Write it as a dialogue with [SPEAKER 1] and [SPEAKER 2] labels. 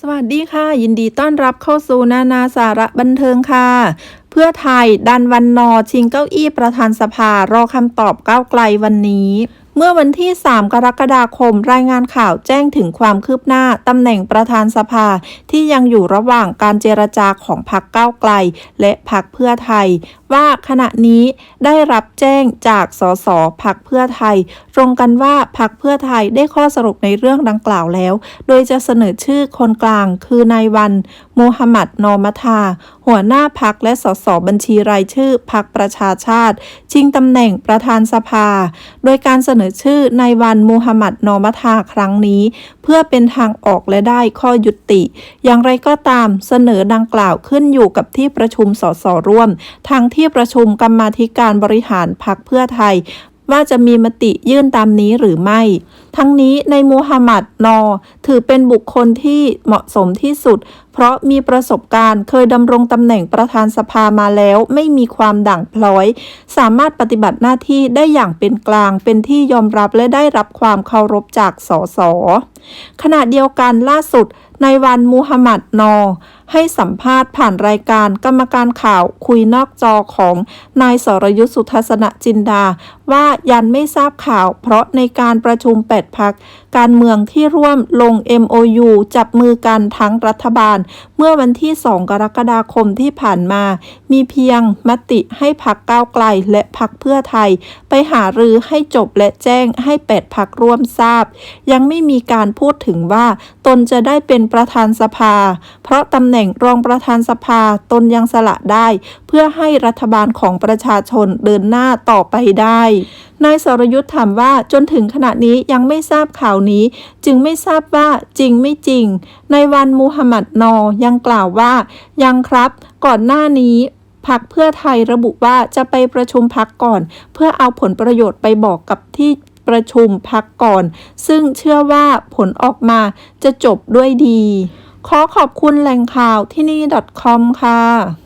[SPEAKER 1] สวัสดีค่ะ ยินดีต้อนรับเข้าสู่นานาสาระบันเทิงค่ะ เพื่อไทยดันวันนอชิงเก้าอี้ประธานสภารอคำตอบก้าวไกลวันนี้ เมื่อวันที่ 3 กรกฎาคม รายงานข่าวแจ้งถึงความคืบหน้าตำแหน่งประธานสภาที่ยังอยู่ระหว่างการเจรจาของพรรคก้าวไกล และพรรคเพื่อไทย ว่าขณะนี้ได้รับแจ้งจากสสพักเพื่อไทย ตรงกันว่าพักเพื่อไทยได้ข้อสรุปในเรื่องดังกล่าวแล้ว โดยจะเสนอชื่อคนกลางคือนายวันมูฮัมหมัดนอมัทา หัวหน้าพักและสสบัญชีรายชื่อพักประชาชาติ ชิงตำแหน่งประธานสภา โดยการเสนอชื่อนายวันมูฮัมหมัดนอมัทาครั้งนี้ เพื่อเป็นทางออกและได้ข้อยุติ อย่างไรก็ตามเสนอดังกล่าวขึ้นอยู่กับที่ประชุมสสร่วม ทางที่ประชุมกรรมาธิการบริหารพักเพื่อไทย ว่าจะมีมติยื่นตามนี้หรือไม่ ทั้งนี้ในมูฮัมหมัดนอ ถือเป็นบุคคลที่เหมาะสมที่สุด เพราะมีประสบการณ์เคยดำรงตำแหน่งประธานสภามาแล้ว ไม่มีความด่างพลอย สามารถปฏิบัติหน้าที่ได้อย่างเป็นกลาง เป็นที่ยอมรับและได้รับความเคารพจากสสขณะเดียวกันล่าสุดในวันมูฮัมหมัดนอ ให้สัมภาษณ์ผ่านรายการกรรมการข่าวคุยนอกจอของนายสรยุทธสุทัศนจินดา ว่ายันไม่ทราบข่าว เพราะในการประชุมแปดพักการเมืองที่ร่วมลง MOU จับมือกันทั้งรัฐบาล เมื่อวันที่ 2 กรกฎาคมที่ผ่านมา มีเพียงมติให้พักก้าวไกลและพักเพื่อไทย ไปหารือให้จบและแจ้งให้แปดพักร่วมทราบ ยังไม่มีการพูดถึงว่า ตนจะได้เป็นประธานสภา เพราะตำแหน่งรองประธานสภาตนยังสละได้ เพื่อให้รัฐบาลของประชาชนเดินหน้าต่อไปได้นายสรยุทธ์ถามว่าจนถึงขณะนี้ยังไม่ทราบข่าวนี้ จึงไม่ทราบว่าจริงไม่จริงในวันมูฮัมหมัดนอยังกล่าวว่า ยังครับ ก่อนหน้านี้พักเพื่อไทยระบุว่าจะไปประชุมพักก่อน เพื่อเอาผลประโยชน์ไปบอกกับที่ประชุมพักก่อน ซึ่งเชื่อว่าผลออกมาจะจบด้วยดี ขอขอบคุณแหล่งข่าวที่นี่ .com ค่ะ